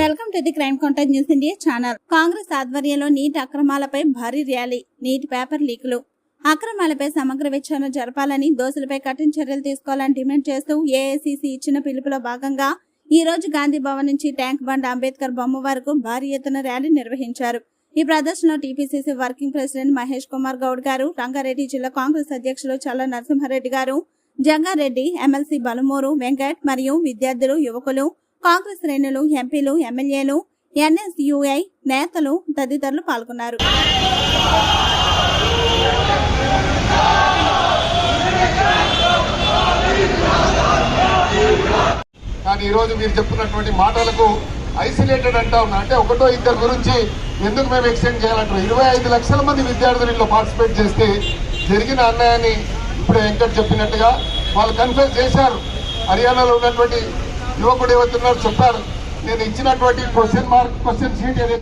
Welcome to the crime contact news India channel. Congress ఆధ్వర్యంలో నీటి అక్రమాలపై భారీ ర్యాలీ నీటి పేపర్ లీకులు. అక్రమాలపై సమగ్ర విచారణ జరపాలని దోషులపై కఠిన చర్యలు తీసుకోవాలని డిమాండ్ చేస్తూ ఏఐసిసి ఇచ్చిన పిలుపులో భాగంగా ఈ రోజు గాంధీ భవన్ నుంచి ట్యాంక్ బండ్ అంబేద్కర్ బొమ్మ వరకు భారీ ఎత్తున ర్యాలీ నిర్వహించారు. ఈ ప్రదర్శనలో TPCC working president Mahesh Kumar Goud గారు రంగారెడ్డి జిల్లా కాంగ్రెస్ అధ్యక్షులు చల్ల నరసింహారెడ్డి గారు జంగారెడ్డి ఎమ్మెల్సీ బలుమూరు వెంకట్ మరియు విద్యార్థులు యువకులు కాంగ్రెస్ శ్రేణులు ఎంపీలు ఎమ్మెల్యేలు ఎన్ఎస్యుఐ నేతలు తదితరులు పాల్గొన్నారు. కానీ ఈరోజు మీరు చెప్తున్నటువంటి మాటలకు ఐసోలేటెడ్ అంటా ఉన్నా. అంటే ఒకటో ఇద్దరు గురించి ఎందుకు మేము ఎక్స్టెండ్ చేయాలంటారు? ఇరవై ఐదు లక్షల మంది విద్యార్థులు ఇందులో పార్టిసిపేట్ చేస్తే జరిగిన అన్యాయాన్ని ఇప్పుడు వెంకట్ చెప్పినట్టుగా వాళ్ళు కన్ఫ్యూజ్ చేశారు. హర్యానాలో ఉన్నటువంటి యువకుడు ఏవైతున్నారు చెప్పారు. నేను ఇచ్చినటువంటి క్వశ్చన్ మార్క్ క్వశ్చన్ షీట్ ఏదైతే